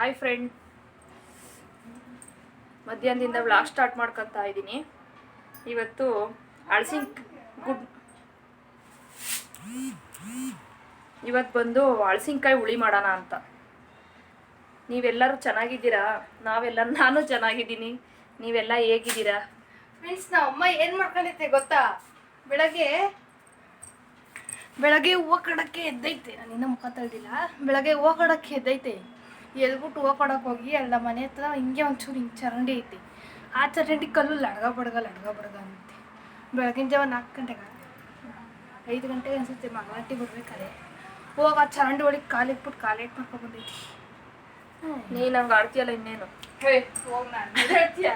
Hi friend ಮಧ್ಯಾಹ್ನದಿಂದ vlog start ಮಾಡ್ಕೊತಾ ಇದ್ದೀನಿ. ಇವತ್ತು ಅಳಸಿನ ಗುಡ್ ಇವತ್ತು ಬಂದು ಅಳಸಿನ್ಕಾಯಿ ಹುಳಿ ಮಾಡೋಣ ಅಂತ. ನೀವೆಲ್ಲರೂ ಚೆನ್ನಾಗಿದ್ದೀರಾ? ನಾವೆಲ್ಲ ನಾನು ಚೆನ್ನಾಗಿದ್ದೀನಿ. ನೀವೆಲ್ಲ ಹೇಗಿದ್ದೀರಾ? ಫ್ರೆಂಡ್ಸ್ ನಮ್ಮ ಅಮ್ಮ ಏನು ಮಾಡ್ಕೊಂಡಿದ್ದೆ ಗೊತ್ತಾ? ಬೆಳಗ್ಗೆ ಬೆಳಗ್ಗೆ ಹೂವು ಕಡಕ್ಕೆ ಎದ್ದೈತೆ. ನಾನು ಇನ್ನೂ ಮುಖ ತಳ್ಳಿಲ್ಲ ಬೆಳಗ್ಗೆ ಹೂವು ಕಡಕ್ಕೆ ಎದ್ದೈತೆ. ಎದ್ಬಿಟ್ಟು ಹೂವು ಕೊಡೋಕೆ ಹೋಗಿ ಎಲ್ಲ ಮನೆ ಹತ್ರ ಹಿಂಗೆ ಒಂಚೂರು ಹಿಂಗೆ ಚರಂಡಿ ಐತಿ. ಆ ಚರಂಡಿ ಕಲ್ಲು ಲಡ್ಗ ಬಡ್ಗ ಲಡ್ಗ ಬಡ್ಗ ಅಂತೆ. ಬೆಳಗಿನ ಜಾವ ನಾಲ್ಕು ಗಂಟೆಗೆ ಐದು ಗಂಟೆಗೆ ಅನಿಸುತ್ತೆ ಮಂಗಳಾಟಿ ಬಿಡ್ಬೇಕಾದ್ರೆ ಹೋಗ ಆ ಚರಂಡಿ ಒಳಗೆ ಕಾಲು ಇಟ್ಬಿಟ್ಟು ಕಾಲು ಇಟ್ಟು ಮಾಡ್ಕೊಬಂದೈತಿ ನೀನು ಹಂಗೆ ಆಡ್ತೀಯಲ್ಲ ಇನ್ನೇನು? ಹೋಗಿ ನಾನು ಹೇಳ್ತೀಯ?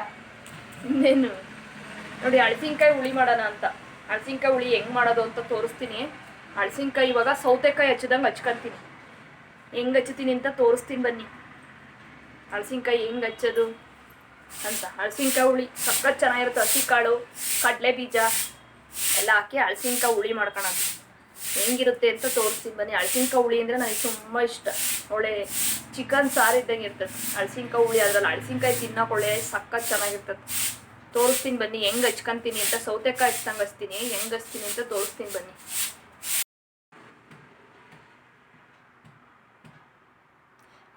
ಇನ್ನೇನು? ನೋಡಿ ಹಳಸಿನ್ಕಾಯಿ ಹುಳಿ ಮಾಡೋಣ ಅಂತ. ಹಳಸಿನ್ಕಾಯಿ ಹುಳಿ ಹೆಂಗ್ ಮಾಡೋದು ಅಂತ ತೋರಿಸ್ತೀನಿ. ಹಳಸಿನ್ಕಾಯಿ ಇವಾಗ ಸೌತೆಕಾಯಿ ಹಚ್ಚಿದಂಗೆ ಹಚ್ಕೊಂತೀನಿ. ಹೆಂಗ್ ಹಚ್ತೀನಿ ಅಂತ ತೋರಿಸ್ತೀನಿ ಬನ್ನಿ. ಹಳಸಿನ್ಕಾಯಿ ಹೆಂಗ್ ಹಚ್ಚೋದು ಅಂತ. ಹಳಸಿನ್ಕಾಯಿ ಹುಳಿ ಸಖತ್ ಚೆನ್ನಾಗಿರುತ್ತೆ. ಹಸಿ ಕಾಳು, ಕಡಲೆ ಬೀಜ ಎಲ್ಲ ಹಾಕಿ ಹಳಸಿನ್ಕಾಯಿ ಹುಳಿ ಮಾಡ್ಕೊಳ ಹೆಂಗಿರುತ್ತೆ ಅಂತ ತೋರಿಸ್ತೀನಿ ಬನ್ನಿ. ಹಳಸಿನ್ಕಾಯಿ ಹುಳಿ ಅಂದರೆ ನನಗೆ ತುಂಬ ಇಷ್ಟ. ಒಳ್ಳೆ ಚಿಕನ್ ಸಾರು ಇದ್ದಂಗೆ ಇರ್ತದೆ. ಹಳಸಿನ್ಕಾಯಿ ಹುಳಿ ಅದ್ರಲ್ಲಿ ಹಳಸಿನ್ಕಾಯಿ ತಿನ್ನೋಕೆ ಒಳ್ಳೆ ಸಖತ್ ಚೆನ್ನಾಗಿರ್ತದೆ. ತೋರಿಸ್ತೀನಿ ಬನ್ನಿ. ಹೆಂಗ್ ಹಚ್ಕೊಂತೀನಿ ಅಂತ. ಸೌತೆಕಾಯಿ ಹಚ್ದಂಗೆ ಹಚ್ತೀನಿ. ಹೆಂಗೆ ಹಚ್ತೀನಿ ಅಂತ ತೋರಿಸ್ತೀನಿ ಬನ್ನಿ.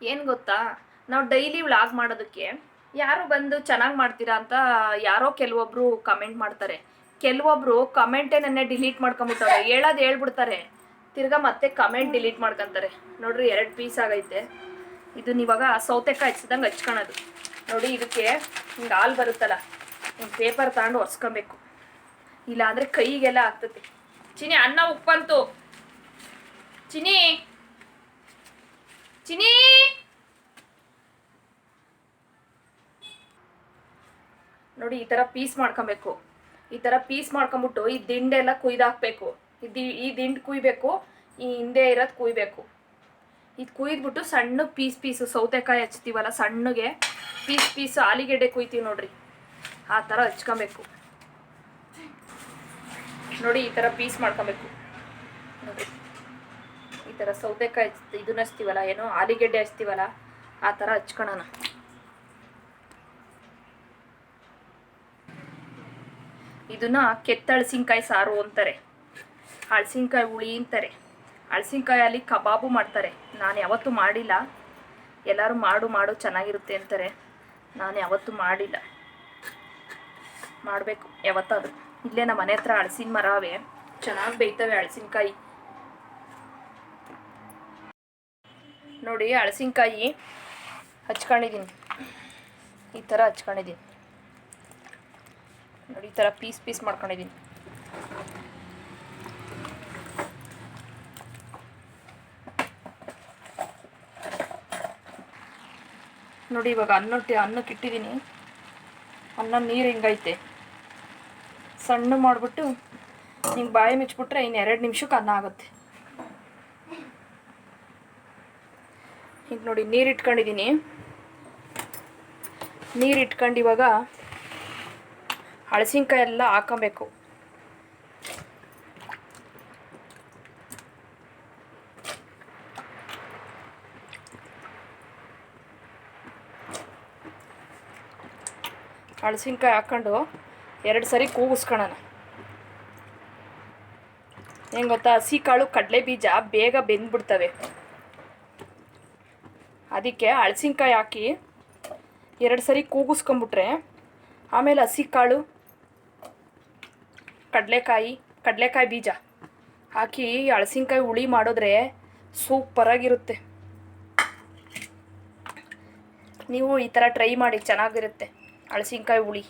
ಏನು ಗೊತ್ತಾ? ನಾವು ಡೈಲಿ ವ್ಲಾಗ್ ಮಾಡೋದಕ್ಕೆ ಯಾರು ಬಂದು ಚೆನ್ನಾಗಿ ಮಾಡ್ತೀರಾ ಅಂತ ಯಾರೋ ಕೆಲವೊಬ್ರು ಕಮೆಂಟ್ ಮಾಡ್ತಾರೆ. ಕೆಲವೊಬ್ರು ಕಮೆಂಟೇ ನನ್ನೇ ಡಿಲೀಟ್ ಮಾಡ್ಕೊಂಬಿಟ್ಟವ್ರೆ. ಹೇಳೋದು ಹೇಳ್ಬಿಡ್ತಾರೆ. ತಿರ್ಗಾ ಮತ್ತೆ ಕಮೆಂಟ್ ಡಿಲೀಟ್ ಮಾಡ್ಕೊಂತಾರೆ. ನೋಡ್ರಿ ಎರಡು ಪೀಸ್ ಆಗೈತೆ. ಇದನ್ನ ಇವಾಗ ಸೌತೆಕಾಯಿ ಹಚ್ಚಿದಂಗೆ ಹಚ್ಕೊಳೋದು ನೋಡಿ ಇದಕ್ಕೆ ಹಿಂಗೆ ಹಾಲು ಬರುತ್ತಲ್ಲ ಹಿಂಗೆ ಪೇಪರ್ ತಗೊಂಡು ಒರೆಸ್ಕೊಬೇಕು. ಇಲ್ಲ ಅಂದರೆ ಕೈಗೆಲ್ಲ ಆಗ್ತದೆ ಚಿನಿ ಅನ್ನ, ಉಪ್ಪಂತು. ಚಿನಿ ಚಿನಿ ನೋಡಿ, ಈ ಥರ ಪೀಸ್ ಮಾಡ್ಕೊಬೇಕು. ಈ ಥರ ಪೀಸ್ ಮಾಡ್ಕೊಂಬಿಟ್ಟು ಈ ದಿಂಡೆಲ್ಲ ಕುಯ್ದಾಕ್ಬೇಕು ಈ ದಿ, ಈ ದಿಂಡು ಕುಯ್ಬೇಕು, ಈ ಹಿಂದೆ ಇರೋದು ಕುಯ್ಬೇಕು. ಇದು ಕುಯ್ದ್ಬಿಟ್ಟು ಸಣ್ಣ ಪೀಸ್ ಪೀಸು, ಸೌತೆಕಾಯಿ ಹಚ್ತೀವಲ್ಲ ಸಣ್ಣಗೆ, ಪೀಸ್ ಪೀಸ್ ಆಲಿಗೆಡ್ಡೆ ಕುಯ್ತೀವಿ ನೋಡ್ರಿ. ಆ ಥರ ಹಚ್ಕೊಬೇಕು. ನೋಡಿ, ಈ ಥರ ಪೀಸ್ ಮಾಡ್ಕೊಬೇಕು. ನೋಡ್ರಿ. ಈ ಥರ ಸೌತೆಕಾಯಿ ಇದನ್ನ ಹಚ್ತೀವಲ್ಲ, ಏನೋ ಆಲಿಗೆಡ್ಡೆ ಹಚ್ತೀವಲ್ಲ, ಆ ಥರ ಹಚ್ಕೊಳೋಣ. ಇದನ್ನ ಕೆತ್ತಳಸಿನ್ಕಾಯಿ ಸಾರು ಅಂತಾರೆ. ಹಳಸಿನ್ಕಾಯಿ ಹುಳಿ ಅಂತಾರೆ. ಹಳಸಿನ್ಕಾಯಲ್ಲಿ ಕಬಾಬು ಮಾಡ್ತಾರೆ. ನಾನು ಯಾವತ್ತೂ ಮಾಡಿಲ್ಲ. ಎಲ್ಲರೂ ಮಾಡು ಮಾಡು, ಚೆನ್ನಾಗಿರುತ್ತೆ ಅಂತಾರೆ. ನಾನು ಯಾವತ್ತೂ ಮಾಡಿಲ್ಲ. ಮಾಡಬೇಕು, ಯಾವತ್ತಾದ್ರು. ಇಲ್ಲೇ ನಮ್ಮ ಮನೆ ಹತ್ರ ಹಳಸಿನ ಮರವೇ ಚೆನ್ನಾಗಿ ಬೇಯ್ತವೆ ಹಳಸಿನ್ಕಾಯಿ. ನೋಡಿ, ಹಳಸಿನ್ಕಾಯಿ ಹಚ್ಕೊಂಡಿದ್ದೀನಿ ಈ ಥರ ಹಚ್ಕೊಂಡಿದ್ದೀನಿ ನೋಡಿ, ಈ ಥರ ಪೀಸ್ ಪೀಸ್ ಮಾಡ್ಕೊಂಡಿದ್ದೀನಿ ನೋಡಿ, ಇವಾಗ ಅನ್ನಕ್ಕೆ ಅನ್ನಕ್ಕೆ ಇಟ್ಟಿದ್ದೀನಿ ಅನ್ನ ನೀರು ಹಿಂಗೈತೆ. ಸಣ್ಣ ಮಾಡಿಬಿಟ್ಟು ಹಿಂಗೆ ಬಾಯಿ ಮಿಚ್ಬಿಟ್ರೆ ಇನ್ನು ಎರಡು ನಿಮಿಷಕ್ಕೆ ಅನ್ನ ಆಗುತ್ತೆ. ಹಿಂಗೆ ನೋಡಿ, ನೀರು ಇಟ್ಕೊಂಡಿದ್ದೀನಿ ನೀರು ಇಟ್ಕೊಂಡು ಇವಾಗ ಹಳಸಿನ್ಕಾಯಿ ಎಲ್ಲ ಹಾಕೋಬೇಕು. ಹಳಸಿನ್ಕಾಯಿ ಹಾಕ್ಕೊಂಡು ಎರಡು ಸರಿ ಕೂಗಿಸ್ಕೊಳ್ಳೋಣ ಹೆಂಗೆ ಗೊತ್ತಾ? ಹಸಿ ಕಾಳು ಕಡಲೆ ಬೀಜ ಬೇಗ ಬೆಂದ್ಬಿಡ್ತವೆ. ಅದಕ್ಕೆ ಹಳಸಿನ್ಕಾಯಿ ಹಾಕಿ ಎರಡು ಸರಿ ಕೂಗಿಸ್ಕೊಂಬಿಟ್ರೆ ಆಮೇಲೆ ಹಸಿ ಕಾಳು ಕಡಲೆಕಾಯಿ ಕಡಲೆಕಾಯಿ ಬೀಜ ಹಾಕಿ ಹಳಸಿನಕಾಯಿ ಹುಳಿ ಮಾಡಿದ್ರೆ ಸೂಪರಾಗಿರುತ್ತೆ ನೀವು ಈ ಥರ ಟ್ರೈ ಮಾಡಿ, ಚೆನ್ನಾಗಿರುತ್ತೆ ಹಳಸಿನ್ಕಾಯಿ ಹುಳಿ.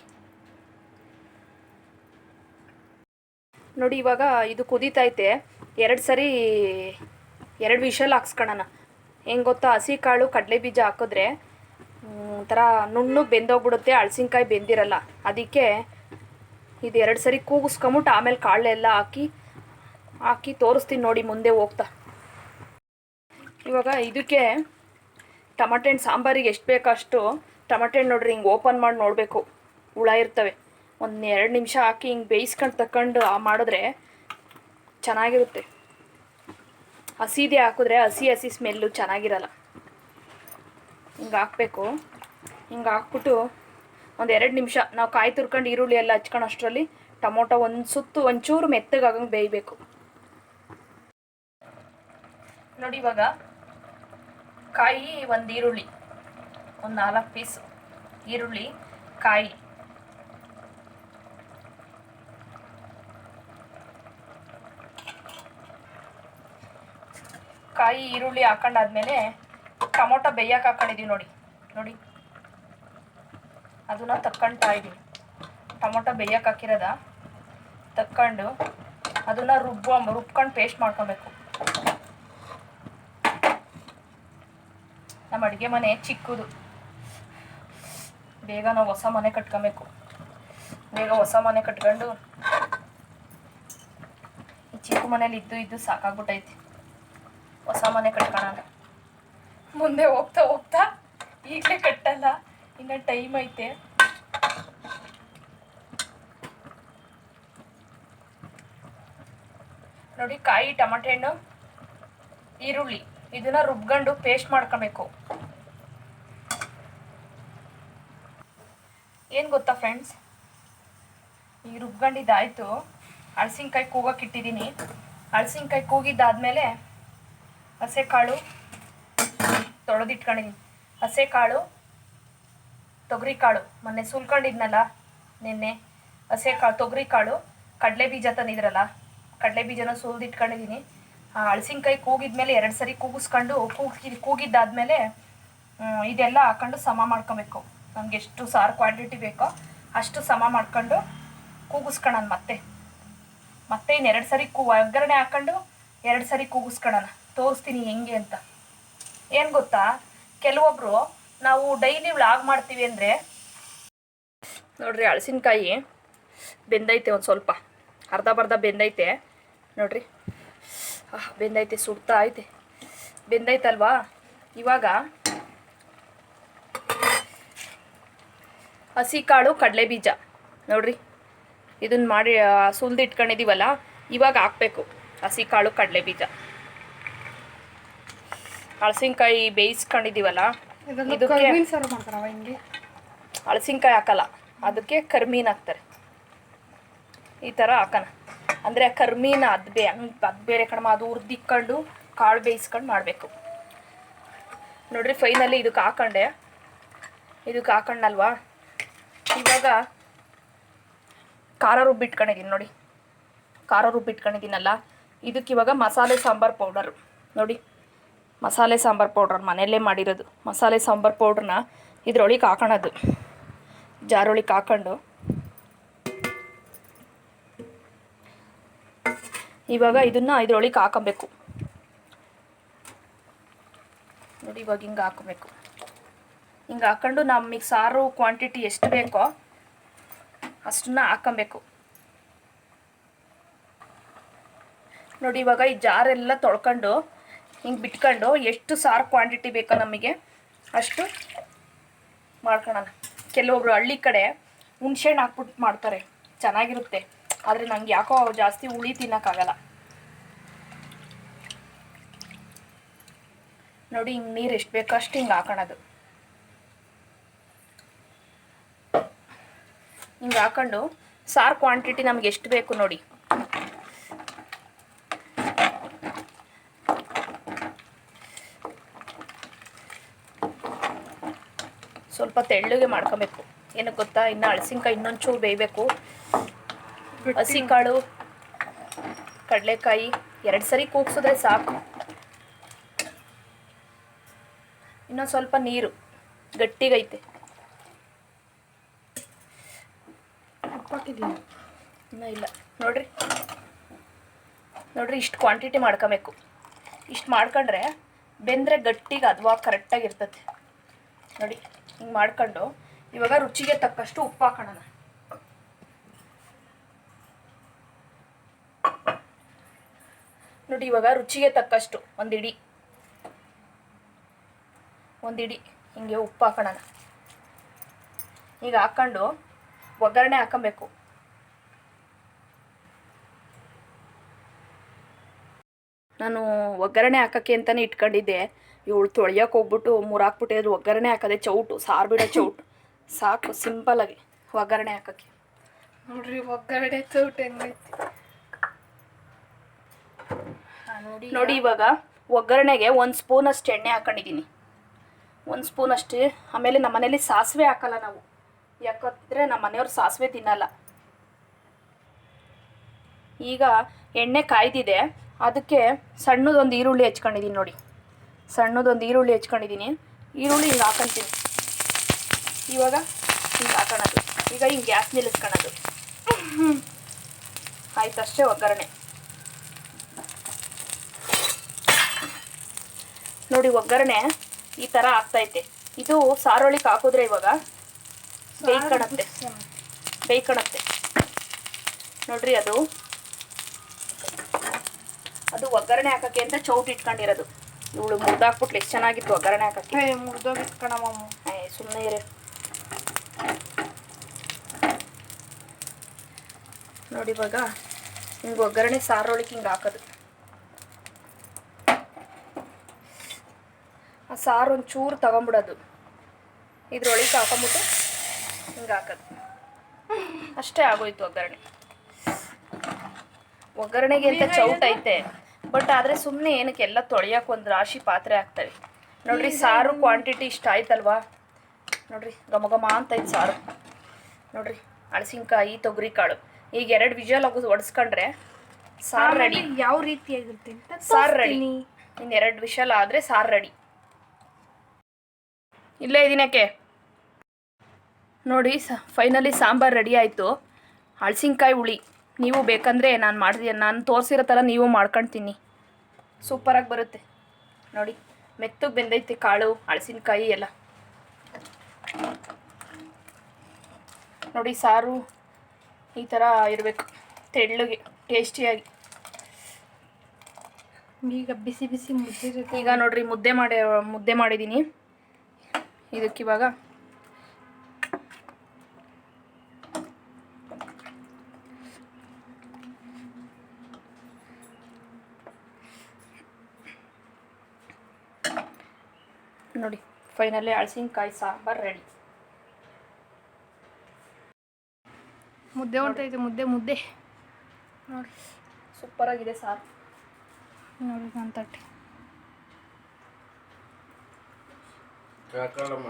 ನೋಡಿ, ಇವಾಗ ಇದು ಕುದೀತೈತೆ ಎರಡು ಸರಿ ಎರಡು ವಿಷಲ್ ಹಾಕ್ಸ್ಕೊಳ್ಳೋಣ ಹೆಂಗೆ ಗೊತ್ತಾ? ಹಸಿ ಕಾಳು, ಕಡಲೆ ಬೀಜ ಹಾಕಿದ್ರೆ ಒಂಥರ ನುಣ್ಣು ಬೆಂದೋಗ್ಬಿಡುತ್ತೆ, ಹಳಸಿನ್ಕಾಯಿ ಬೆಂದಿರಲ್ಲ. ಅದಕ್ಕೆ ಇದು ಎರಡು ಸರಿ ಕೂಗಿಸ್ಕೊಂಬಿಟ್ಟು ಆಮೇಲೆ ಕಾಳೆಲ್ಲ ಹಾಕಿ ಹಾಕಿ ತೋರಿಸ್ತೀನಿ ನೋಡಿ ಮುಂದೆ ಹೋಗ್ತಾ. ಇವಾಗ ಇದಕ್ಕೆ ಟಮಟೆ ಹಣ್ಣು ಸಾಂಬಾರಿಗೆ ಎಷ್ಟು ಅಷ್ಟು ಟಮಾಟೆ ಹಣ್ಣು ನೋಡ್ರಿ ಹಿಂಗೆ ಓಪನ್ ಮಾಡಿ ನೋಡಬೇಕು. ಹುಳ ಇರ್ತವೆ. ಒಂದು ಎರಡು ನಿಮಿಷ ಹಾಕಿ ಹಿಂಗೆ ಬೇಯಿಸ್ಕೊಂಡು ತಕೊಂಡು ಮಾಡಿದ್ರೆ ಚೆನ್ನಾಗಿರುತ್ತೆ. ಹಸಿದೆ ಹಾಕಿದ್ರೆ ಹಸಿ ಹಸಿ ಸ್ಮೆಲ್ಲು ಚೆನ್ನಾಗಿರಲ್ಲ. ಹಿಂಗೆ ಹಾಕಬೇಕು. ಹಿಂಗೆ ಹಾಕ್ಬಿಟ್ಟು ಒಂದು ಎರಡು ನಿಮಿಷ. ನಾವು ಕಾಯಿ ತುರ್ಕೊಂಡು ಈರುಳ್ಳಿ ಎಲ್ಲ ಹಚ್ಕೊಂಡು ಅಷ್ಟರಲ್ಲಿ. ಟೊಮೊಟೊ ಒಂದು ಸುತ್ತು, ಒಂಚೂರು ಮೆತ್ತಗಾಗಂಗೆ ಬೇಯಬೇಕು. ನೋಡಿ ಇವಾಗ ಕಾಯಿ ಒಂದು ಈರುಳ್ಳಿ, ಒಂದು ನಾಲ್ಕು ಪೀಸ್ ಈರುಳ್ಳಿ, ಕಾಯಿ. ಕಾಯಿ ಈರುಳ್ಳಿ ಹಾಕೊಂಡಾದ್ಮೇಲೆ ಟೊಮೊಟೊ ಬೇಯಕ್ಕೆ ಹಾಕೊಂಡಿದ್ದೀವಿ ನೋಡಿ. ನೋಡಿ. ಅದನ್ನ ತಕ್ಕೊಳ್ತಾ ಇದ್ದೀನಿ. ಟೊಮೊಟೊ ಬೇಯಕ್ಕೆ ಹಾಕಿರೋದ, ತಕ್ಕೊಂಡು ಅದನ್ನ ರುಬ್ಬ ರುಬ್ಕೊಂಡು ಪೇಸ್ಟ್ ಮಾಡ್ಕೊಬೇಕು. ನಮ್ಮ ಅಡುಗೆ ಮನೆ ಚಿಕ್ಕದು. ಬೇಗ ನಾವು ಹೊಸ ಮನೆ ಕಟ್ಕೊಬೇಕು. ಬೇಗ ಹೊಸ ಮನೆ ಕಟ್ಕೊಂಡು ಈ ಚಿಕ್ಕ ಮನೇಲಿ ಇದ್ದು ಇದ್ದು ಸಾಕಾಗ್ಬಿಟ್ಟೈತಿ. ಹೊಸ ಮನೆ ಕಟ್ಕೊಳ ಮುಂದೆ ಹೋಗ್ತಾ ಹೋಗ್ತಾ ಈಗಲೇ ಕಟ್ಟಲ್ಲ. ಇನ್ನು ಟೈಮ್ ಐತೆ. ನೋಡಿ ಕಾಯಿ, ಟಮಾಟೆ ಹಣ್ಣು, ಈರುಳ್ಳಿ. ಇದನ್ನ ರುಬ್ಕೊಂಡು ಪೇಸ್ಟ್ ಮಾಡ್ಕೊಬೇಕು. ಏನು ಗೊತ್ತಾ ಫ್ರೆಂಡ್ಸ್ ಈ ರುಬ್ಕೊಂಡಿದ್ದಾಯಿತು. ಹಳಸಿನ್ಕಾಯಿ ಕೂಗಕ್ಕೆ ಇಟ್ಟಿದ್ದೀನಿ. ಹಳಸಿನ್ಕಾಯಿ ಕೂಗಿದ್ದಾದ್ಮೇಲೆ ಹಸೆಕಾಳು ತೊಳೆದಿಟ್ಕೊಂಡಿದ್ದೀನಿ. ಹಸೆಕಾಳು ತೊಗರಿಕಾಳು ಮೊನ್ನೆ ಸುಲ್ಕೊಂಡಿದ್ನಲ್ಲ, ನಿನ್ನೆ ಹಸೆ ಕಾಳು ತೊಗರಿ ಕಾಳು, ಕಡಲೆ ಬೀಜ ತಂದಿದ್ರಲ್ಲ, ಕಡಲೆ ಬೀಜನ ಸುಲಿದಿಟ್ಕೊಂಡಿದ್ದೀನಿ ಆ, ಹಳಸಿನ್ಕಾಯಿ ಕೂಗಿದ್ಮೇಲೆ ಎರಡು ಸರಿ ಕೂಗಿಸ್ಕೊಂಡು, ಕೂಗಿ, ಕೂಗಿದ್ದಾದ್ಮೇಲೆ ಇದೆಲ್ಲ ಹಾಕೊಂಡು ಸಮ ಮಾಡ್ಕೊಬೇಕು. ನಮ್ಗೆ ಎಷ್ಟು ಸಾರು ಕ್ವಾಂಟಿಟಿ ಬೇಕೋ ಅಷ್ಟು ಸಮ ಮಾಡ್ಕೊಂಡು ಕೂಗಿಸ್ಕೊಳಣ ಮತ್ತೆ. ಮತ್ತೆ ಇನ್ನೆರಡು ಸರಿ ಕೂ, ಒಗ್ಗರಣೆ ಹಾಕೊಂಡು ಎರಡು ಸರಿ ಕೂಗಿಸ್ಕೊಳ್ಳೋಣ ತೋರಿಸ್ತೀನಿ ಹೆಂಗೆ ಅಂತ. ಏನು ಗೊತ್ತಾ? ಕೆಲವೊಬ್ರು ನಾವು ಡೈಲಿ ವ್ಲಾಗ್ ಮಾಡ್ತೀವಿ ಅಂದರೆ ನೋಡ್ರಿ ಹಳಸಿನ್ಕಾಯಿ ಬೆಂದೈತೆ ಒಂದು ಸ್ವಲ್ಪ. ಅರ್ಧ ಬರ್ಧ ಬೆಂದೈತೆ. ನೋಡ್ರಿ. ಬೆಂದೈತೆ, ಸುಡ್ತಾ ಐತೆ. ಬೆಂದೈತಲ್ವಾ? ಇವಾಗ ಹಸಿ ಕಾಳು ಕಡಲೆ ಬೀಜ ನೋಡ್ರಿ. ಇದನ್ನ ಮಾಡಿ ಸುಲ್ದು ಇಟ್ಕೊಂಡಿದ್ದೀವಲ್ಲ ಇವಾಗ ಹಾಕ್ಬೇಕು ಹಸಿ ಕಾಳು ಕಡಲೆ ಬೀಜ ಹಳಸಿನ್ಕಾಯಿ ಬೇಯಿಸ್ಕೊಂಡಿದ್ದೀವಲ್ಲ ಇದಕ್ಕೆ- ಕರ್ಮೀನ್ ಸಾರು ಮಾಡ್ತಾರವ ಹಿಂಗೆ? ಹಳಸಿನ್ಕಾಯಿ ಹಾಕಲ್ಲ. ಅದಕ್ಕೆ ಕರ್ಮೀನ್ ಹಾಕ್ತಾರೆ. ಈ ತರ ಹಾಕೋಣ. ಅಂದ್ರೆ ಕರ್ಮೀನ್ ಅದು ಬೇ ಹಂಗೆ ಅದು ಬೇರೆ ಕಡಿಮೆ ಅದು ಉರ್ದಿಕ್ಕಂಡು ಕಾಳು ಬೇಯಿಸ್ಕೊಂಡು ಮಾಡಬೇಕು. ನೋಡ್ರಿ ಫೈನಲಿ ಇದಕ್ಕೆ ಹಾಕೊಂಡೆ. ಇದಕ್ಕೆ ಹಾಕೊಂಡಲ್ವಾ ಇವಾಗ ಖಾರ ರುಬ್ಬಿಟ್ಕೊಂಡಿದ್ದೀನಿ ನೋಡಿ. ಖಾರ ರುಬ್ಬಿಟ್ಕೊಂಡಿದ್ದೀನಲ್ಲ ಇದಕ್ಕೆ ಇವಾಗ ಮಸಾಲೆ ಸಾಂಬಾರ್ ಪೌಡರ್ ನೋಡಿ. ಮಸಾಲೆ ಸಾಂಬಾರು ಪೌಡ್ರ್ ಮನೆಯಲ್ಲೇ ಮಾಡಿರೋದು. ಮಸಾಲೆ ಸಾಂಬಾರು ಪೌಡ್ರನ್ನ ಇದ್ರೊಳಗೆ ಹಾಕೋಣದು. ಜಾರೊಳಗೆ ಹಾಕೊಂಡು. ಇವಾಗ ಇದನ್ನ ಇದ್ರೊಳಗೆ ಹಾಕಬೇಕು. ನೋಡಿ ಇವಾಗ ಹಿಂಗೆ ಹಾಕಬೇಕು. ಹಿಂಗೆ ಹಾಕೊಂಡು ನಮಗೆ ಸಾರು ಕ್ವಾಂಟಿಟಿ ಎಷ್ಟು ಬೇಕೋ ಅಷ್ಟನ್ನ ಹಾಕೊಬೇಕು. ನೋಡಿ ಇವಾಗ ಈ ಜಾರೆಲ್ಲ ತೊಳ್ಕೊಂಡು ಹಿಂಗೆ ಬಿಟ್ಕೊಂಡು ಎಷ್ಟು ಸಾರು ಕ್ವಾಂಟಿಟಿ ಬೇಕೋ ನಮಗೆ, ಅಷ್ಟು ಮಾಡ್ಕೊಳ್ಳೋಣ ಕೆಲವೊಬ್ರು ಹಳ್ಳಿ ಕಡೆ ಹುಣ್ಸೆಹಣ್ಣು ಹಾಕ್ಬಿಟ್ಟು ಮಾಡ್ತಾರೆ. ಚೆನ್ನಾಗಿರುತ್ತೆ. ಆದರೆ ನಂಗೆ ಯಾಕೋ ಜಾಸ್ತಿ ಹುಳಿ ತಿನ್ನೋಕ್ಕಾಗಲ್ಲ. ನೋಡಿ ಹಿಂಗೆ ನೀರು ಎಷ್ಟು ಬೇಕೋ ಅಷ್ಟು ಹಿಂಗೆ ಹಾಕೋಣದು. ಹಿಂಗೆ ಹಾಕೊಂಡು ಸಾರು ಕ್ವಾಂಟಿಟಿ ನಮ್ಗೆ ಎಷ್ಟು ಬೇಕು ನೋಡಿ. ಸ್ವಲ್ಪ ತೆಳ್ಳಗೆ ಮಾಡ್ಕೊಬೇಕು. ಏನಕ್ಕೆ ಗೊತ್ತಾ? ಇನ್ನು ಹಳಸಿನ್ಕಾಯಿ ಇನ್ನೊಂಚೂರು ಬೇಯಬೇಕು. ಹಸಿಕಾಳು ಕಡಲೆಕಾಯಿ ಎರಡು ಸರಿ ಕೂಗ್ಸಿದ್ರೆ ಸಾಕು. ಇನ್ನೊಂದು ಸ್ವಲ್ಪ ನೀರು ಗಟ್ಟಿಗೈತೆ. ಇನ್ನ ಇಲ್ಲ. ನೋಡ್ರಿ. ನೋಡ್ರಿ ಇಷ್ಟು ಕ್ವಾಂಟಿಟಿ ಮಾಡ್ಕೊಬೇಕು. ಇಷ್ಟು ಮಾಡ್ಕೊಂಡ್ರೆ ಬೆಂದ್ರೆ ಗಟ್ಟಿಗೆ ಅದ್ವಾ ಕರೆಕ್ಟಾಗಿರ್ತದೆ ನೋಡಿ. ಹಿಂಗೆ ಮಾಡ್ಕೊಂಡು ಇವಾಗ ರುಚಿಗೆ ತಕ್ಕಷ್ಟು ಉಪ್ಪು ಹಾಕೋಣ ನೋಡಿ ಇವಾಗ ರುಚಿಗೆ ತಕ್ಕಷ್ಟು ಒಂದಿಡಿ. ಒಂದಿಡಿ ಹಿಂಗೆ ಉಪ್ಪು ಹಾಕೋಣ ಈಗ ಹಾಕೊಂಡು ಒಗ್ಗರಣೆ ಹಾಕೊಬೇಕು. ನಾನು ಒಗ್ಗರಣೆ ಹಾಕೋಕ್ಕೆ ಅಂತಲೇ ಇಟ್ಕೊಂಡಿದ್ದೆ. ಇವಳು ತೊಳ್ಯಕ್ಕೆ ಹೋಗ್ಬಿಟ್ಟು ಮುರಾಕ್ಬಿಟ್ಟಿದ್ರು ಒಗ್ಗರಣೆ ಹಾಕದೆ ಚೌಟು ಸಾರು ಬಿಡೋ ಚೌಟು. ಸಾಕು ಸಿಂಪಲಾಗಿ ಒಗ್ಗರಣೆ ಹಾಕೋಕ್ಕೆ. ನೋಡ್ರಿ ಒಗ್ಗರಣೆ ಚೌಟ್ ಹೆಂಗೈತಿ. ನೋಡಿ ನೋಡಿ ಇವಾಗ ಒಗ್ಗರಣೆಗೆ ಒಂದು ಸ್ಪೂನ್ ಅಷ್ಟು ಎಣ್ಣೆ ಹಾಕೊಂಡಿದ್ದೀನಿ. ಒಂದು ಸ್ಪೂನ್ ಅಷ್ಟು ಆಮೇಲೆ ನಮ್ಮ ಮನೇಲಿ ಸಾಸಿವೆ ಹಾಕಲ್ಲ ನಾವು. ಯಾಕಂದರೆ ನಮ್ಮ ಮನೆಯವ್ರು ಸಾಸಿವೆ ತಿನ್ನಲ್ಲ. ಈಗ ಎಣ್ಣೆ ಕಾಯ್ದಿದೆ ಅದಕ್ಕೆ ಸಣ್ಣದೊಂದು ಈರುಳ್ಳಿ ಹೆಚ್ಕೊಂಡಿದ್ದೀನಿ ನೋಡಿ. ಸಣ್ಣದೊಂದು ಈರುಳ್ಳಿ ಹೆಚ್ಕೊಂಡಿದ್ದೀನಿ. ಈರುಳ್ಳಿ ಹಿಂಗೆ ಹಾಕೊಂತೀನಿ. ಇವಾಗ ಹಿಂಗೆ ಹಾಕೋಣದು. ಈಗ ಹಿಂಗೆ ಗ್ಯಾಸ್ ನಿಲ್ಲಿಸ್ಕೊಳೋದು ಆಯ್ತು, ಅಷ್ಟೇ ಒಗ್ಗರಣೆ. ನೋಡಿ, ಒಗ್ಗರಣೆ ಈ ಥರ ಆಗ್ತೈತೆ. ಇದು ಸಾರೊಳಿಗೆ ಹಾಕಿದ್ರೆ ಇವಾಗ ಬೇಯ್ಕೊಳತ್ತೆ ಬೇಯ್ಕೊಳತ್ತೆ ನೋಡ್ರಿ ಅದು. ಅದು ಒಗ್ಗರಣೆ ಹಾಕೋಕ್ಕೆ ಅಂತ ಚೌಟ್ ಇಟ್ಕೊಂಡಿರೋದು. ಇವಳು ಮುರ್ದಾಕ್ಬಿಟ್ಲು ಎಷ್ಟು ಚೆನ್ನಾಗಿತ್ತು ಒಗ್ಗರಣೆ ಹಾಕಕ್ಕೆ. ಮುಗ್ದೋಗಿತ್ತು ಕಣಮ್ಮ. ಸುಮ್ಮನೆ ಇರಿ. ನೋಡಿ ಇವಾಗ ಹಿಂಗೆ ಒಗ್ಗರಣೆ ಸಾರೊಳಗೆ ಹಿಂಗೆ ಹಾಕೋದು. ಆ ಸಾರು ಒಂಚೂರು ತಗೊಂಬಿಡೋದು. ಇದ್ರೊಳಗೆ ಹಾಕೊಂಬಿಟ್ಟು ಹಿಂಗೆ ಹಾಕೋದು. ಅಷ್ಟೇ ಆಗೋಯ್ತು ಒಗ್ಗರಣೆ. ಒಗ್ಗರಣೆಗೆ ಅಂತ ಚೌಟ್ ಐತೆ? ಬಟ್ ಆದ್ರೆ ಸುಮ್ಮನೆ ಏನಕ್ಕೆ ಎಲ್ಲ ತೊಳೆಯೋಕೆ ಒಂದು ರಾಶಿ ಪಾತ್ರೆ ಹಾಕ್ತವೆ. ನೋಡ್ರಿ ಸಾರು ಕ್ವಾಂಟಿಟಿ ಇಷ್ಟ ಆಯ್ತಲ್ವಾ? ನೋಡ್ರಿ ಘಮ ಘಮ ಅಂತ ಐತೆ ಸಾರು. ನೋಡ್ರಿ ಹಳಸಿನ್ಕಾಯಿ ತೊಗರಿ ಕಾಳು ಈಗ ಎರಡು ವಿಜಲ್ ಆಗೋದು ಒಡಿಸ್ಕೊಂಡ್ರೆ ಸಾರು ರೆಡಿ. ಯಾವ ರೀತಿಯಾಗಿರುತ್ತೆ ಅಂತ ಸಾರು ರೆಡಿ. ಇನ್ನು ಎರಡು ವಿಷಲ್ ಆದರೆ ಸಾರು ರೆಡಿ. ಇಲ್ಲೇ ಇದೀನಕ್ಕೆ ನೋಡಿ ಸ ಫೈನಲಿ ಸಾಂಬಾರು ರೆಡಿ ಆಯಿತು. ಹಳಸಿನ್ಕಾಯಿ ಹುಳಿ. ನೀವು ಬೇಕಂದರೆ ನಾನು ಮಾಡ್ತೀನಿ ನಾನು ತೋರಿಸಿರೋ ಥರ ನೀವು ಮಾಡ್ಕೊಂಡು ಸೂಪರಾಗಿ ಬರುತ್ತೆ. ನೋಡಿ ಮೆತ್ತಗೆ ಬೆಂದೈತೆ ಕಾಳು ಹಳಸಿನಕಾಯಿ ಎಲ್ಲ. ನೋಡಿ ಸಾರು ಈ ಥರ ಇರಬೇಕು. ತೆಳ್ಳಗೆ ಟೇಸ್ಟಿಯಾಗಿ. ಈಗ ಬಿಸಿ ಬಿಸಿ ಮುದ್ದೆ ಈಗ ನೋಡ್ರಿ ಮುದ್ದೆ ಮಾಡಿ ಮುದ್ದೆ ಮಾಡಿದ್ದೀನಿ ಇದಕ್ಕಿವಾಗ ನೋಡಿ ಫೈನಲಿ ಹಳಸಿನ್ಕಾಯಿ ಸಾಂಬಾರು ರೆಡಿ ಮುದ್ದೆ ಹೊಂಟೈತೆ ಮುದ್ದೆ ಮುದ್ದೆ. ನೋಡಿ. ಸೂಪರ್ ಆಗಿದೆ ಸಾರು. ನೋಡಿ ನನ್ನ ತಟ್ಟೆ. ಕಾಕಳಮ್ಮ